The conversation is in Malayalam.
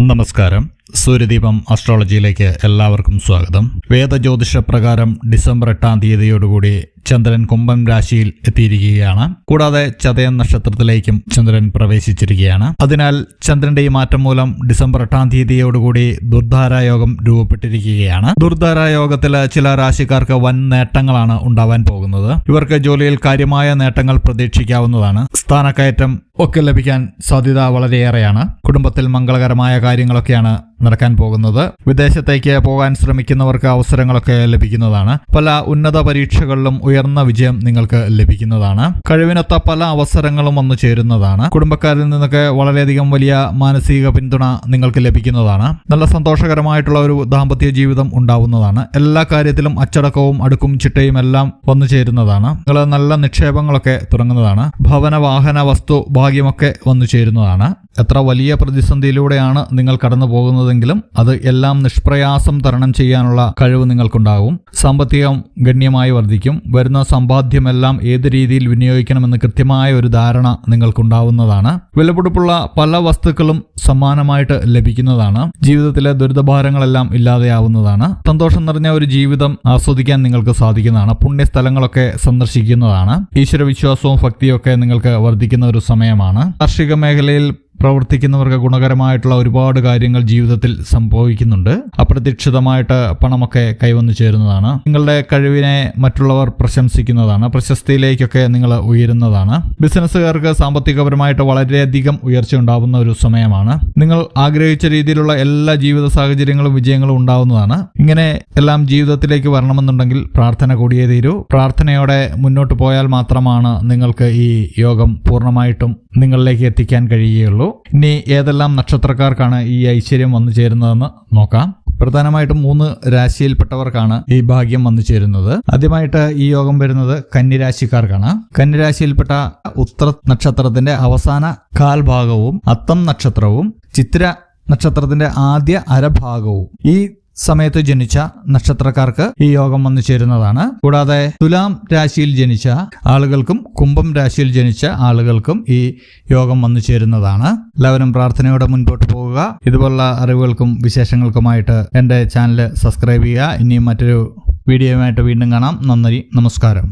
നമസ്കാരം. സൂര്യദീപം അസ്ട്രോളജിയിലേക്ക് എല്ലാവർക്കും സ്വാഗതം. വേദജ്യോതിഷ പ്രകാരം ഡിസംബർ എട്ടാം തീയതിയോടുകൂടി ചന്ദ്രൻ കുംഭം രാശിയിൽ എത്തിയിരിക്കുകയാണ്. കൂടാതെ ചതയം നക്ഷത്രത്തിലേക്കും ചന്ദ്രൻ പ്രവേശിച്ചിരിക്കുകയാണ്. അതിനാൽ ചന്ദ്രന്റെ ഈ മാറ്റം മൂലം ഡിസംബർ എട്ടാം തീയതിയോടുകൂടി ദുർധാരായോഗം രൂപപ്പെട്ടിരിക്കുകയാണ്. ദുർധാരായോഗത്തിൽ ചില രാശിക്കാർക്ക് വൻ നേട്ടങ്ങളാണ് ഉണ്ടാവാൻ പോകുന്നത്. ഇവർക്ക് ജോലിയിൽ കാര്യമായ നേട്ടങ്ങൾ പ്രതീക്ഷിക്കാവുന്നതാണ്. സ്ഥാനക്കയറ്റം ഒക്കെ ലഭിക്കാൻ സാധ്യത വളരെയേറെയാണ്. കുടുംബത്തിൽ മംഗളകരമായ കാര്യങ്ങളൊക്കെയാണ് നടക്കാൻ പോകുന്നത്. വിദേശത്തേക്ക് പോകാൻ ശ്രമിക്കുന്നവർക്ക് അവസരങ്ങളൊക്കെ ലഭിക്കുന്നതാണ്. പല ഉന്നത പരീക്ഷകളിലും ഉയർന്ന വിജയം നിങ്ങൾക്ക് ലഭിക്കുന്നതാണ്. കഴിവിനൊത്ത പല അവസരങ്ങളും വന്നു ചേരുന്നതാണ്. കുടുംബക്കാരിൽ നിന്നൊക്കെ വളരെയധികം വലിയ മാനസിക പിന്തുണ നിങ്ങൾക്ക് ലഭിക്കുന്നതാണ്. നല്ല സന്തോഷകരമായിട്ടുള്ള ഒരു ദാമ്പത്യ ജീവിതം ഉണ്ടാവുന്നതാണ്. എല്ലാ കാര്യത്തിലും അച്ചടക്കവും അടുക്കും ചിട്ടയും എല്ലാം വന്നു ചേരുന്നതാണ്. നിങ്ങൾ നല്ല നിക്ഷേപങ്ങളൊക്കെ തുടങ്ങുന്നതാണ്. ഭവന വാഹന വസ്തു ഭാഗ്യമൊക്കെ വന്നു ചേരുന്നതാണ്. എത്ര വലിയ പ്രതിസന്ധിയിലൂടെയാണ് നിങ്ങൾ കടന്നു പോകുന്നതെങ്കിലും അത് എല്ലാം നിഷ്പ്രയാസം തരണം ചെയ്യാനുള്ള കഴിവ് നിങ്ങൾക്കുണ്ടാകും. സാമ്പത്തികം ഗണ്യമായി വർദ്ധിക്കും. വരുന്ന സമ്പാദ്യമെല്ലാം ഏത് രീതിയിൽ വിനിയോഗിക്കണമെന്ന് കൃത്യമായ ഒരു ധാരണ നിങ്ങൾക്കുണ്ടാവുന്നതാണ്. വിലപിടിപ്പുള്ള പല വസ്തുക്കളും സമ്മാനമായിട്ട് ലഭിക്കുന്നതാണ്. ജീവിതത്തിലെ ദുരിതഭാരങ്ങളെല്ലാം ഇല്ലാതെയാവുന്നതാണ്. സന്തോഷം നിറഞ്ഞ ഒരു ജീവിതം ആസ്വദിക്കാൻ നിങ്ങൾക്ക് സാധിക്കുന്നതാണ്. പുണ്യസ്ഥലങ്ങളൊക്കെ സന്ദർശിക്കുന്നതാണ്. ഈശ്വരവിശ്വാസവും ഭക്തിയും ഒക്കെ നിങ്ങൾക്ക് വർദ്ധിക്കുന്ന ഒരു സമയമാണ്. കാർഷിക മേഖലയിൽ പ്രവർത്തിക്കുന്നവർക്ക് ഗുണകരമായിട്ടുള്ള ഒരുപാട് കാര്യങ്ങൾ ജീവിതത്തിൽ സംഭവിക്കുന്നുണ്ട്. അപ്രതീക്ഷിതമായിട്ട് പണമൊക്കെ കൈവന്നു ചേരുന്നതാണ്. നിങ്ങളുടെ കഴിവിനെ മറ്റുള്ളവർ പ്രശംസിക്കുന്നതാണ്. പ്രശസ്തിയിലേക്കൊക്കെ നിങ്ങൾ ഉയരുന്നതാണ്. ബിസിനസ്സുകാർക്ക് സാമ്പത്തികപരമായിട്ട് വളരെയധികം ഉയർച്ച ഉണ്ടാവുന്ന ഒരു സമയമാണ്. നിങ്ങൾ ആഗ്രഹിച്ച രീതിയിലുള്ള എല്ലാ ജീവിത സാഹചര്യങ്ങളും വിജയങ്ങളും ഉണ്ടാവുന്നതാണ്. ഇങ്ങനെ എല്ലാം ജീവിതത്തിലേക്ക് വരണമെന്നുണ്ടെങ്കിൽ പ്രാർത്ഥന കൂടിയേ തീരൂ. പ്രാർത്ഥനയോടെ മുന്നോട്ട് പോയാൽ മാത്രമാണ് നിങ്ങൾക്ക് ഈ യോഗം പൂർണമായിട്ടും നിങ്ങളിലേക്ക് എത്തിക്കാൻ കഴിയുകയുള്ളൂ. ഇനി ഏതെല്ലാം നക്ഷത്രക്കാർക്കാണ് ഈ ഐശ്വര്യം വന്നു ചേരുന്നതെന്ന് നോക്കാം. പ്രധാനമായിട്ടും മൂന്ന് രാശിയിൽപ്പെട്ടവർക്കാണ് ഈ ഭാഗ്യം വന്നു ചേരുന്നത്. ആദ്യമായിട്ട് ഈ യോഗം വരുന്നത് കന്നിരാശിക്കാർക്കാണ്. കന്നിരാശിയിൽപ്പെട്ട ഉത്തര നക്ഷത്രത്തിന്റെ അവസാന കാൽഭാഗവും അത്തം നക്ഷത്രവും ചിത്ര നക്ഷത്രത്തിന്റെ ആദ്യ അരഭാഗവും. ഈ സമയത്ത് ജനിച്ച നക്ഷത്രക്കാർക്ക് ഈ യോഗം വന്നു ചേരുന്നതാണ്. കൂടാതെ തുലാം രാശിയിൽ ജനിച്ച ആളുകൾക്കും കുംഭം രാശിയിൽ ജനിച്ച ആളുകൾക്കും ഈ യോഗം വന്നു ചേരുന്നതാണ്. എല്ലാവരും പ്രാർത്ഥനയോടെ മുൻപോട്ട് പോകുക ഇതുപോലുള്ള അറിവുകൾക്കും വിശേഷങ്ങൾക്കുമായിട്ട് എന്റെ ചാനൽ സബ്സ്ക്രൈബ് ചെയ്യുക. ഇനിയും മറ്റൊരു വീഡിയോയുമായിട്ട് വീണ്ടും കാണാം. നന്ദി നമസ്കാരം.